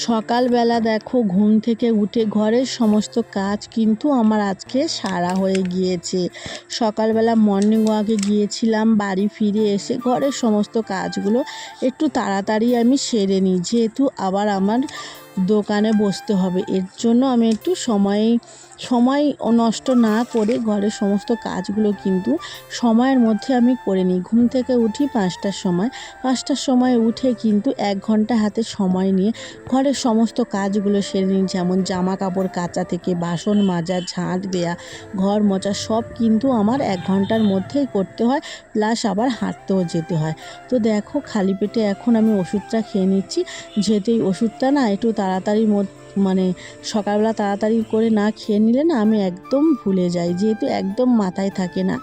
সকালবেলা দেখো, ঘুম থেকে উঠে ঘরের সমস্ত কাজ কিন্তু আমার আজকে সারা হয়ে গিয়েছে। সকালবেলা মর্নিং ওয়াকে গিয়েছিলাম, বাড়ি ফিরে এসে ঘরের সমস্ত কাজগুলো একটু তাড়াতাড়ি আমি সেরে নিই। যেহেতু আবার আমার দোকানে বসতে হবে। এর জন্য আমি একটু সময় সময় নষ্ট না করে ঘরের সমস্ত কাজগুলো কিন্তু সময়ের মধ্যে আমি করে নিই। ঘুম থেকে উঠি পাঁচটার সময়। পাঁচটার সময় উঠে কিন্তু এক ঘণ্টা হাতে সময় নিয়ে ঘরের সমস্ত কাজগুলো সেরে নিই। যেমন জামা কাপড় কাচা থেকে বাসন মাজা, ঝাঁট দেয়া, ঘর মোছা সব কিন্তু আমার এক ঘণ্টার মধ্যেই করতে হয়। প্লাস আবার হাঁটতেও যেতে হয়। তো দেখো, খালি পেটে এখন আমি ওষুধটা খেয়ে নিচ্ছি। যেহেতু এই ওষুধটা না একটু তাড়াতাড়ি মানে সকালবেলা তাড়াতাড়ি করে না খেয়ে নিলে না আমি একদম ভুলে যাই। যেহেতু একদম মাথায় থাকে না।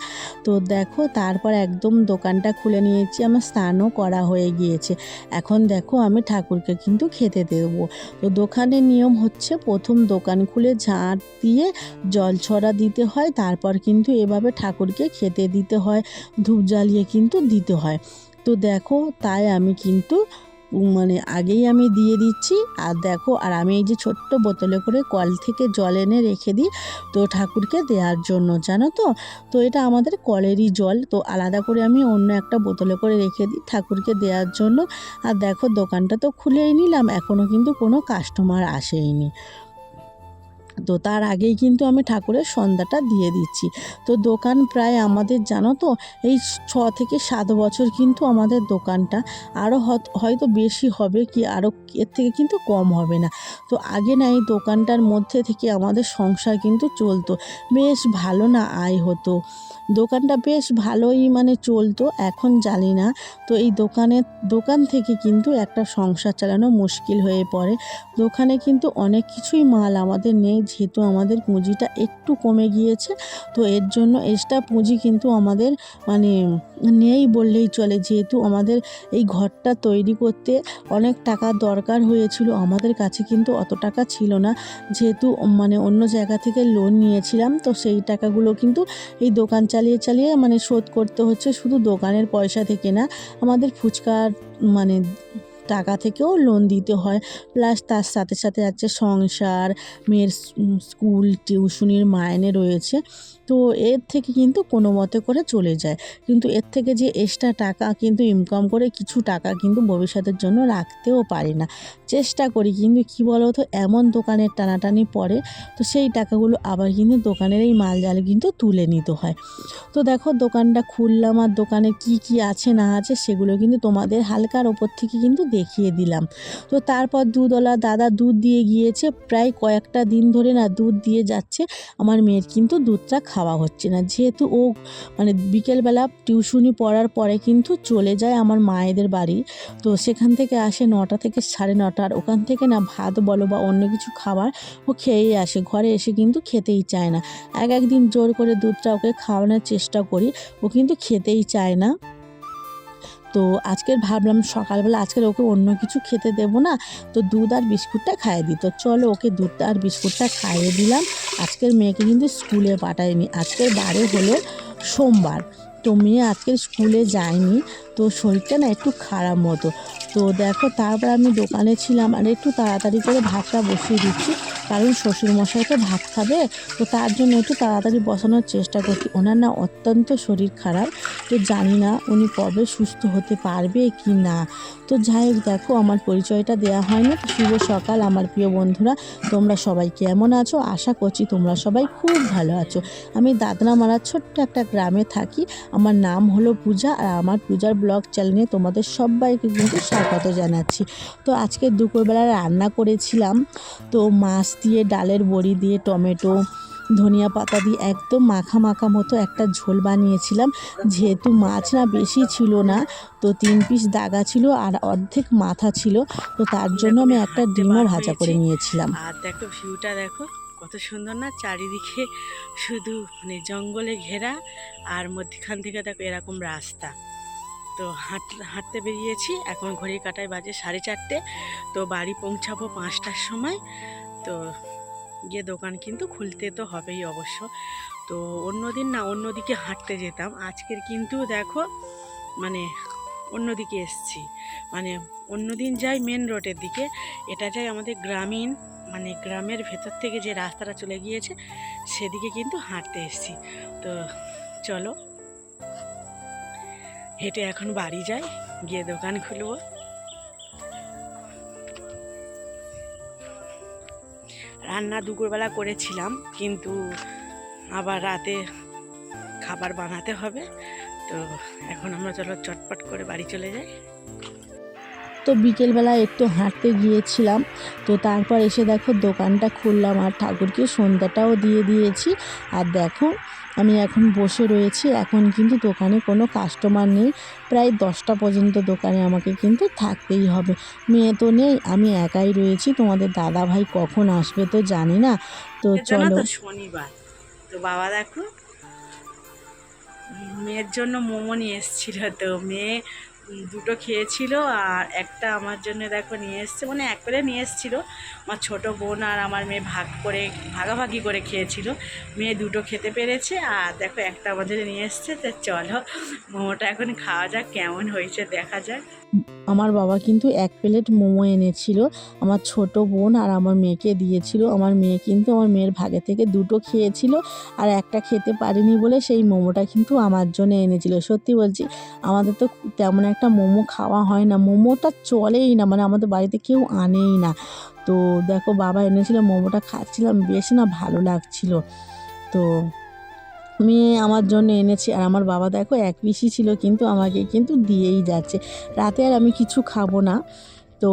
তো দেখো তারপর একদম দোকানটা খুলে নিয়েছি, আমার স্নানও করা হয়ে গিয়েছে। এখন দেখো আমি ঠাকুরকে কিন্তু খেতে দেবো। তো দোকানের নিয়ম হচ্ছে প্রথম দোকান খুলে ঝাঁট দিয়ে জল ছড়া দিতে হয়, তারপর কিন্তু এভাবে ঠাকুরকে খেতে দিতে হয়, ধূপ জ্বালিয়ে কিন্তু দিতে হয়। তো দেখো তাই আমি কিন্তু মানে আগেই আমি দিয়ে দিচ্ছি। আর দেখো, আর আমি এই যে ছোট্ট বোতলে করে কল থেকে জল এনে রেখে দিই তো ঠাকুরকে দেওয়ার জন্য, জানো তো? তো এটা আমাদের কলেরই জল, তো আলাদা করে আমি অন্য একটা বোতলে করে রেখে দিই ঠাকুরকে দেওয়ার জন্য। আর দেখো, দোকানটা তো খুলেই নিলাম এখনও কিন্তু কোনো কাস্টমার আসেইনি। তো তার আগেই কিন্তু আমি ঠাকুরের সন্ধ্যাটা দিয়ে দিচ্ছি। তো দোকান প্রায় আমাদের, জানো তো, এই ছ থেকে সাত বছর কিন্তু আমাদের দোকানটা আরও হয়তো বেশি হবে কি আরও এর থেকে কিন্তু কম হবে না। তো আগে না এই দোকানটার মধ্যে থেকে আমাদের সংসার কিন্তু চলতো। বেশ ভালো না আয় হতো। দোকানটা বেশ ভালোই মানে চলতো, এখন জানি না। তো এই দোকানের দোকান থেকে কিন্তু একটা সংসার চালানো মুশকিল হয়ে পড়ে। দোকানে কিন্তু অনেক কিছুই মাল আমাদের নেই যেহেতু আমাদের পুঁজিটা একটু কমে গিয়েছে, তো এর জন্য এক্সট্রা পুঁজি কিন্তু আমাদের মানে নেই বললেই চলে। যেহেতু আমাদের এই ঘরটা তৈরি করতে অনেক টাকা দরকার হয়েছিল, আমাদের কাছে কিন্তু অত টাকা ছিল না। যেহেতু মানে অন্য জায়গা থেকে লোন নিয়েছিলাম, তো সেই টাকাগুলো কিন্তু এই দোকান চালিয়ে চালিয়ে মানে শোধ করতে হচ্ছে, শুধু দোকানের পয়সা থেকে না। আমাদের ফুচকার মানে টাকা থেকেও লোন দিতে হয়। প্লাস তার সাথে সাথে আছে সংসার, মেয়ের স্কুল টিউশনির মাইনে রয়েছে। তো এর থেকে কিন্তু কোনো মতে করে চলে যায়। কিন্তু এর থেকে যে এক্সট্রা টাকা কিন্তু ইনকাম করে কিছু টাকা কিন্তু ভবিষ্যতের জন্য রাখতেও পারি না। চেষ্টা করি কিন্তু কি বলো তো এমন দোকানের টানাটানি পড়ে, তো সেই টাকাগুলো আবার কিন্তু দোকানের এই মাল জাল কিন্তু তুলে নিতে হয়। তো দেখো দোকানটা খুললাম আর দোকানে কি কি আছে না আছে সেগুলো কিন্তু তোমাদের হালকার ওপর থেকে কিন্তু দেখিয়ে দিলাম। তো তারপর দুধওয়ালা দাদা দুধ দিয়ে গিয়েছে। প্রায় কয়েকটা দিন ধরে না দুধ দিয়ে যাচ্ছে। আমার মেয়ের কিন্তু দুধটা খাওয়া হচ্ছে না। যেহেতু ও মানে বিকেলবেলা টিউশনি পড়ার পরে কিন্তু চলে যায় আমার মায়েদের বাড়ি। তো সেখান থেকে আসে নটা থেকে সাড়ে নটার ওখান থেকে না ভাত বলো বা অন্য কিছু খাবার ও খেয়েই আসে। ঘরে এসে কিন্তু খেতেই চায় না। এক একদিন জোর করে দুধটা ওকে খাওয়ানোর চেষ্টা করি। ও কিন্তু খেতেই চায় না। তো আজকের ভাবলাম সকালবেলা আজকের ওকে অন্য কিছু খেতে দেবো না, তো দুধ আর বিস্কুটটা খাইয়ে দিই। তো চলো ওকে দুধটা আর বিস্কুটটা খাইয়ে দিলাম। আজকের মেয়েকে কিন্তু স্কুলে পাঠাইনি, আজকের বারে হলো সোমবার। তো মেয়ে আজকের স্কুলে যায়নি, তো শরীরটা না একটু খারাপ মতো। তো দেখো তারপর আমি দোকানে ছিলাম, আর একটু তাড়াতাড়ি করে ভাতটা বসিয়ে দিচ্ছি। কারণ শ্বশুরমশাই তো ভাত খাবে, তো তার জন্য একটু তাড়াতাড়ি বসানোর চেষ্টা করছি। ওনার না অত্যন্ত শরীর খারাপ, তো জানি না উনি কবে সুস্থ হতে পারবে কি না। তো যাই দেখো, আমার পরিচয়টা দেওয়া হয় না তো শুভ সকাল আমার প্রিয় বন্ধুরা, তোমরা সবাই কেমন আছো? আশা করছি তোমরা সবাই খুব ভালো আছো। আমি দাদনা মারার ছোট্ট একটা গ্রামে থাকি। আমার নাম হলো পূজা, আর আমার পূজার ব্লগ চ্যানেলে তোমাদের সবাইকে কিন্তু স্বাগত জানাচ্ছি। তো আজকে দুপুরবেলা রান্না করেছিলাম, তো মাছ দিয়ে, ডালের বড়ি দিয়ে, টমেটো, ধনিয়া পাতা দিয়ে একদম মাখা মাখা মতো একটা ঝোল বানিয়েছিলাম। যেহেতু মাছ না বেশি ছিল না, তো তিন পিস দাগা ছিল আর অর্ধেক মাথা ছিল, তো তার জন্য আমি একটা ডিমও ভাজা করে নিয়েছিলাম। আর দেখো ভিউটা দেখো, কত সুন্দর না? চারিদিকে শুধু মানে জঙ্গলে ঘেরা আর মধ্যখান থেকে দেখো এরকম রাস্তা। তো হাঁট, হাঁটতে বেরিয়েছি, এখন ঘড়ি কাটায় বাজে সাড়ে চারটে, তো বাড়ি পৌঁছাবো পাঁচটার সময়। তো গিয়ে দোকান কিন্তু খুলতে তো হবেই অবশ্য। তো অন্যদিন না, অন্যদিকে হাঁটতে যেতাম। আজকের কিন্তু দেখো মানে অন্যদিকে এসছি। মানে অন্যদিন যাই মেন রোডের দিকে, এটা যাই আমাদের গ্রামীণ মানে গ্রামের ভেতর থেকে যে রাস্তাটা চলে গিয়েছে, সেদিকে কিন্তু হাঁটতে এসছি। তো চলো, হেঁটে এখন বাড়ি যাই, গিয়ে দোকান খুলবো। রান্না দুপুরবেলা করেছিলাম, কিন্তু আবার রাতে খাবার বানাতে হবে। তো এখন আমরা চলো চটপট করে বাড়ি চলে যাই। তো বিকেলবেলা একটু হাঁটতে গিয়েছিলাম। তো তারপর এসে দেখো দোকানটা খুললাম আর ঠাকুরকে সন্ধ্যাটাও দিয়ে দিয়েছি। আর দেখো আমি এখন বসে রয়েছি। এখন কিন্তু দোকানে কোনো কাস্টমার নেই। প্রায় দশটা পর্যন্ত দোকানে আমাকে কিন্তু থাকতেই হবে। মেয়ে তো নেই আমি একাই রয়েছি। তোমাদের দাদা ভাই কখন আসবে তো জানি না। তো চলো। শনিবার। তো বাবা দেখো মেয়ের জন্য মোমো নিয়ে এসেছিল তো। মেয়ে দুটো খেয়েছিল আর একটা আমার জন্য দেখো নিয়ে এসছে মানে এক প্লেট নিয়ে এসেছিল। আমার ছোট বোন আর আমার মেয়ে ভাগ করে, ভাগাভাগি করে খেয়েছিল। মেয়ে দুটো খেতে পেরেছে আর দেখো একটা আমাদের নিয়ে এসছে, তো চলো মোমোটা এখন খাওয়া যাক, কেমন হয়েছে দেখা যাক। আমার বাবা কিন্তু এক প্লেট মোমো এনেছিল, আমার ছোট বোন আর আমার মেয়েকে দিয়েছিল। আমার মেয়ে কিন্তু আমার মেয়ের ভাগে থেকে দুটো খেয়েছিল আর একটা খেতে পারেনি বলে সেই মোমোটা কিন্তু আমার জন্য এনেছিল। সত্যি বলছি, আমাদের তো তেমন একটা মোমো খাওয়া হয় না। মোমোটা চলেই না মানে আমাদের বাড়িতে কেউ আনেই না। তো দেখো, বাবা এনেছিল, মোমোটা খাচ্ছিলাম, বেশ না ভালো লাগছিল। তো মেয়ে আমার জন্য এনেছে আর আমার বাবা দেখো এক পিসি ছিল কিন্তু আমাকে কিন্তু দিয়েই যাচ্ছে। রাতে আর আমি কিছু খাব না। তো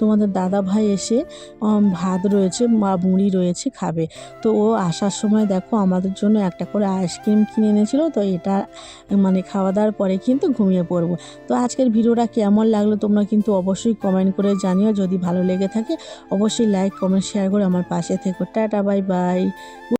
তোমাদের দাদা ভাই এসে ভাত রয়েছে বা মুড়ি রয়েছে খাবে। তো ও আসার সময় দেখো আমাদের জন্য একটা করে আইসক্রিম কিনে এনেছিল। তো এটা মানে খাওয়া দাওয়ার পরে কিন্তু ঘুমিয়ে পড়ব। তো আজকের ভিডিওটা কেমন লাগল তোমরা কিন্তু অবশ্যই কমেন্ট করে জানিও। যদি ভালো লেগে থাকে, অবশ্যই লাইক, কমেন্ট, শেয়ার করে আমার পাশে থেকো। Tata, bye bye.